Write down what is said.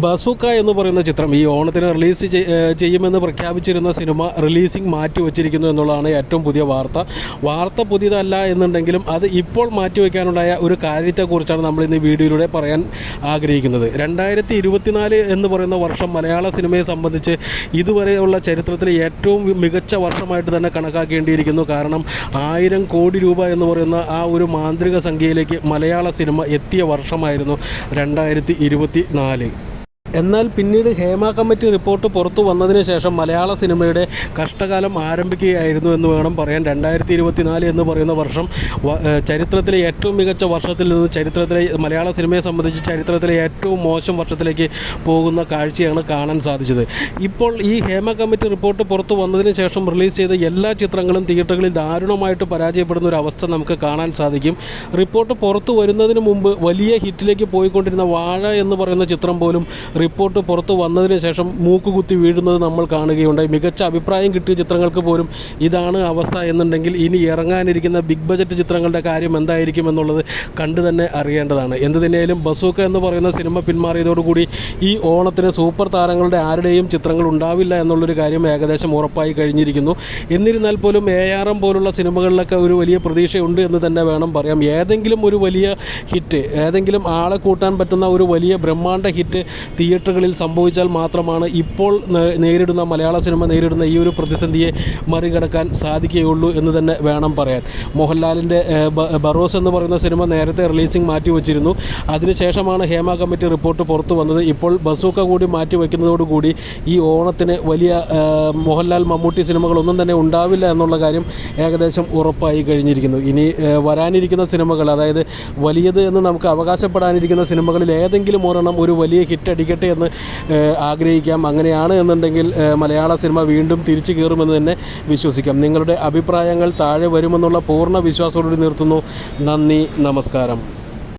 Bazooka എന്ന് പറയുന്ന ചിത്രം ഈ ഓണത്തിന് റിലീസ് ചെയ്യുമെന്ന് പ്രഖ്യാപിച്ചിരുന്ന സിനിമ റിലീസിംഗ് മാറ്റി വച്ചിരിക്കുന്നു എന്നുള്ളതാണ് ഏറ്റവും പുതിയ വാർത്ത. വാർത്ത പുതിയതല്ല എന്നുണ്ടെങ്കിലും അത് ഇപ്പോൾ മാറ്റിവെക്കാനുണ്ടായ ഒരു കാര്യത്തെക്കുറിച്ചാണ് നമ്മൾ ഇന്ന് വീഡിയോയിലൂടെ പറയാൻ ആഗ്രഹിക്കുന്നത്. രണ്ടായിരത്തി ഇരുപത്തിനാല് എന്ന് പറയുന്ന വർഷം മലയാള സിനിമയെ സംബന്ധിച്ച് ഇതുവരെയുള്ള ചരിത്രത്തിലെ ഏറ്റവും മികച്ച വർഷമായിട്ട് തന്നെ കണക്കാക്കേണ്ടിയിരിക്കുന്നു. കാരണം ആയിരം കോടി രൂപ എന്ന് പറയുന്ന ആ ഒരു മാന്ത്രിക സംഖ്യയിലേക്ക് മലയാള സിനിമ എത്തിയ വർഷമായിരുന്നു രണ്ടായിരത്തി എന്നാൽ പിന്നീട് ഹേമ കമ്മിറ്റി റിപ്പോർട്ട് പുറത്തു വന്നതിന് ശേഷം മലയാള സിനിമയുടെ കഷ്ടകാലം ആരംഭിക്കുകയായിരുന്നു എന്ന് വേണം പറയാൻ. രണ്ടായിരത്തി ഇരുപത്തിനാല് എന്ന് പറയുന്ന വർഷം ചരിത്രത്തിലെ ഏറ്റവും മികച്ച വർഷത്തിൽ നിന്ന് ചരിത്രത്തിലെ മലയാള സിനിമയെ സംബന്ധിച്ച് ചരിത്രത്തിലെ ഏറ്റവും മോശം വർഷത്തിലേക്ക് പോകുന്ന കാഴ്ചയാണ് കാണാൻ സാധിച്ചത്. ഇപ്പോൾ ഈ ഹേമ കമ്മിറ്റി റിപ്പോർട്ട് പുറത്തു വന്നതിന് ശേഷം റിലീസ് ചെയ്ത എല്ലാ ചിത്രങ്ങളും തിയേറ്ററുകളിൽ ദാരുണമായിട്ട് പരാജയപ്പെടുന്ന ഒരു അവസ്ഥ നമുക്ക് കാണാൻ സാധിക്കും. റിപ്പോർട്ട് പുറത്തു വരുന്നതിന് മുമ്പ് വലിയ ഹിറ്റിലേക്ക് പോയിക്കൊണ്ടിരുന്ന വാഴ എന്ന് പറയുന്ന ചിത്രം പോലും റിപ്പോർട്ട് പുറത്തു വന്നതിന് ശേഷം മൂക്കുകുത്തി വീഴുന്നത് നമ്മൾ കാണുകയുണ്ടായി. മികച്ച അഭിപ്രായം കിട്ടിയ ചിത്രങ്ങൾക്ക് പോലും ഇതാണ് അവസ്ഥ എന്നുണ്ടെങ്കിൽ ഇനി ഇറങ്ങാനിരിക്കുന്ന ബിഗ് ബജറ്റ് ചിത്രങ്ങളുടെ കാര്യം എന്തായിരിക്കും എന്നുള്ളത് കണ്ടു തന്നെ അറിയേണ്ടതാണ്. എന്ത് തന്നെയായാലും ബസൂക്ക എന്ന് പറയുന്ന സിനിമ പിന്മാറിയതോടുകൂടി ഈ ഓണത്തിന് സൂപ്പർ താരങ്ങളുടെ ആരുടെയും ചിത്രങ്ങൾ ഉണ്ടാവില്ല എന്നുള്ളൊരു കാര്യം ഏകദേശം ഉറപ്പായി കഴിഞ്ഞിരിക്കുന്നു. എന്നിരുന്നാൽ പോലും എ ആർ എം പോലുള്ള സിനിമകളിലൊക്കെ ഒരു വലിയ പ്രതീക്ഷയുണ്ട് എന്ന് തന്നെ വേണം പറയാം. ഏതെങ്കിലും ഒരു വലിയ ഹിറ്റ് ഏതെങ്കിലും ആളെ കൂട്ടാൻ പറ്റുന്ന ഒരു വലിയ ബ്രഹ്മാണ്ഡ ഹിറ്റ് തിയേറ്ററുകളിൽ സംഭവിച്ചാൽ മാത്രമാണ് ഇപ്പോൾ നേരിടുന്ന മലയാള സിനിമ നേരിടുന്ന ഈ ഒരു പ്രതിസന്ധിയെ മറികടക്കാൻ സാധിക്കുകയുള്ളൂ എന്ന് തന്നെ വേണം പറയാൻ. മോഹൻലാലിന്റെ ബറോസ് എന്ന് പറയുന്ന സിനിമ നേരത്തെ റിലീസിംഗ് മാറ്റിവെച്ചിരുന്നു. അതിനുശേഷമാണ് ഹേമ കമ്മിറ്റി റിപ്പോർട്ട് പുറത്തു വന്നത്. ഇപ്പോൾ ബസൂക്ക കൂടി മാറ്റിവെക്കുന്നതോടുകൂടി ഈ ഓണത്തിന് വലിയ മോഹൻലാൽ മമ്മൂട്ടി സിനിമകളൊന്നും തന്നെ ഉണ്ടാവില്ല എന്നുള്ള കാര്യം ഏകദേശം ഉറപ്പായി കഴിഞ്ഞിരിക്കുന്നു. ഇനി വരാനിരിക്കുന്ന സിനിമകൾ അതായത് വലിയത് എന്ന് നമുക്ക് അവകാശപ്പെടാനിരിക്കുന്ന സിനിമകളിൽ ഏതെങ്കിലും ഒരെണ്ണം ഒരു വലിയ ഹിറ്റ് അടിക്കട്ടെ എന്ന് ആഗ്രഹിക്കാം. അങ്ങനെയാണ് എന്നുണ്ടെങ്കിൽ മലയാള സിനിമ വീണ്ടും തിരിച്ചു കയറുമെന്ന് തന്നെ വിശ്വസിക്കാം. നിങ്ങളുടെ അഭിപ്രായങ്ങൾ താഴെ വരുമെന്നുള്ള പൂർണ വിശ്വാസത്തോടെ നിർത്തുന്നു. നന്ദി നമസ്കാരം.